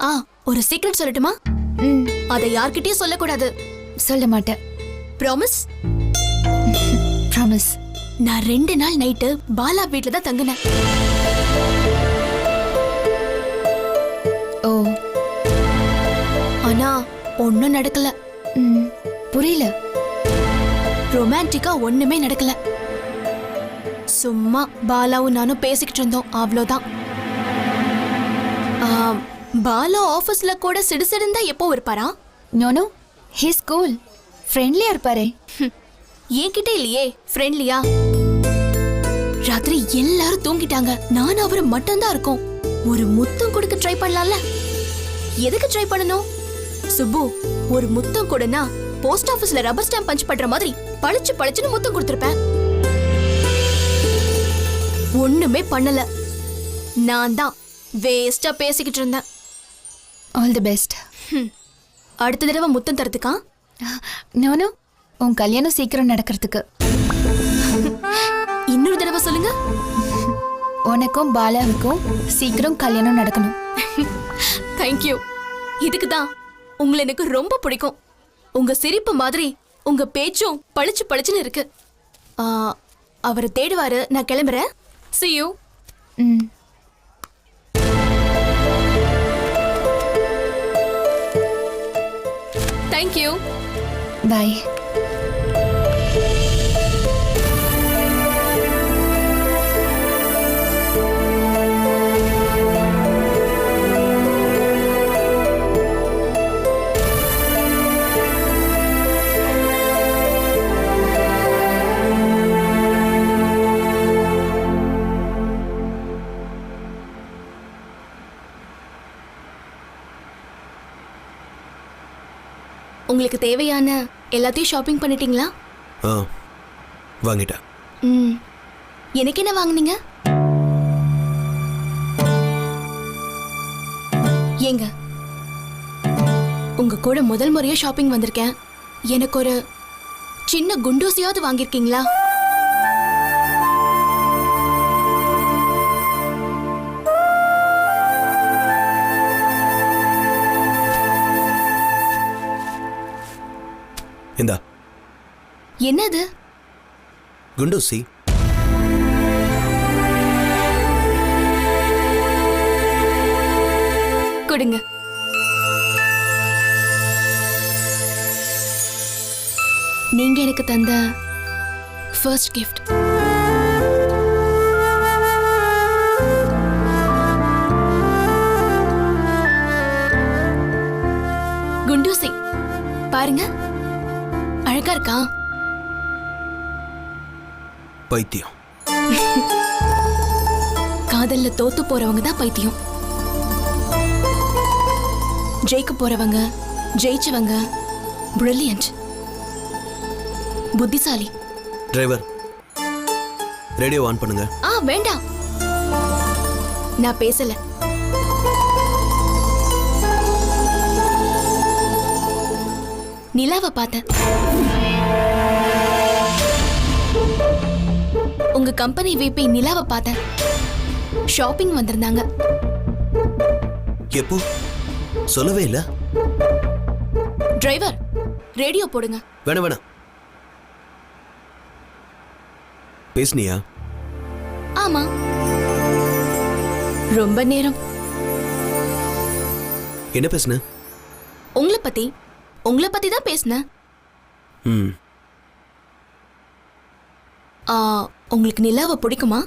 ஆ ஒரு சீக்ரெட் சொல்லட்டுமா? ம். அதை யார்கிட்டயும் சொல்லக்கூடாது. சொல்ல மாட்டேன். ப்ராமிஸ் ப்ராமிஸ் நான் ரெண்டு நாள் நைட்டு பாலா வீட்ல தான் தங்கினேன். ஓ. ஆனா ஒன்னும் நடக்கல. ம். புரியல. ரொமான்டிக்கா ஒண்ணுமே நடக்கல. சும்மா பாலாவும் நானும் பேசிக்கிட்டு இருந்தோம் அவ்வளோதான். பாலா ஆபீஸ்ல கூட சிடுசிடுந்தா எப்போ இருப்பாரா? நோனோ ஹி ஸ்கூல் ஃப்ரெண்ட்லியா இருப்பாரே. என்கிட்ட இல்லையே ஃப்ரெண்ட்லியா ராத்திரி எல்லாரும் தூங்கிட்டாங்க. நான் அவரு மட்டும்தான் இருக்கோம். ஒரு முத்தம் கொடுக்க ட்ரை பண்ணலாம்ல? எதுக்கு ட்ரை பண்ணணும்? சுப்பு ஒரு முத்தம் கொடுனா போஸ்ட் ஆபீஸ்ல ரப்பர் ஸ்டாம்ப் பஞ்ச் பண்ற மாதிரி பளிச்சு பளிச்சுன்னு முத்தம் கொடுத்திருப்பேன். ஒண்ணுமே பண்ணல. நான் தான் வேஸ்டா பேசிக்கிட்டு இருந்தேன். ஆல் தி பெஸ்ட் அடுத்த தடவை முத்தம் தரத்துக்கா? நோனோ உன் கல்யாணம் சீக்கிரம் நடக்கிறதுக்கு. இன்னொரு தடவை சொல்லுங்க. உனக்கும் பாலாவுக்கும் சீக்கிரம் கல்யாணம் நடக்கணும். தேங்க்யூ இதுக்கு தான் உங்களை எனக்கு ரொம்ப பிடிக்கும். உங்க சிரிப்பு மாதிரி உங்க பேச்சும் பளிச்சு பளிச்சுன்னு இருக்கு. அவரை தேடுவாரு. நான் கிளம்புறேன். See you. ம். பாய் உங்களுக்கு தேவையான எல்லாத்தையும் ஷாப்பிங் பண்ணிட்டீங்களா? ஆ வாங்கிட்டேன். ம். எனக்கு என்ன வாங்குனீங்க? ஏங்க உங்க கூட முதல் முறையா ஷாப்பிங் வந்திருக்கேன். எனக்கு ஒரு சின்ன குண்டூசியாவது வாங்கியிருக்கீங்களா? இந்தா. என்னது? குண்டூசி. கொடுங்க. நீங்க எனக்கு தந்த ஃபர்ஸ்ட் கிஃப்ட் குண்டூசி பாருங்க. அழகா இருக்கா? பைத்தியம். காதல்ல தோத்து போறவங்க தான் பைத்தியம். ஜெயிக்க போறவங்க ஜெயிச்சவங்க பிரில்லியன்ட் புத்திசாலி. டிரைவர் ரேடியோ ஆன் பண்ணுங்க. ஆ வேண்டாம். நான் பேசல. நிலாவை பார்த்தேன். உங்க கம்பெனி விபி நிலாவை பார்த்தேன். ஷாப்பிங் வந்திருந்தாங்க. எப்போ? சொல்லவே இல்லை. டிரைவர் ரேடியோ போடுங்க. வேணாம் வேணாம். பேசுனியா? ஆமா. ரொம்ப நேரம். என்ன பேசுன? உங்களை பத்தி உங்களை பத்தி தான் பேசினேன். ம். ஆ, உங்களுக்கு நிலாவை பிடிக்குமா?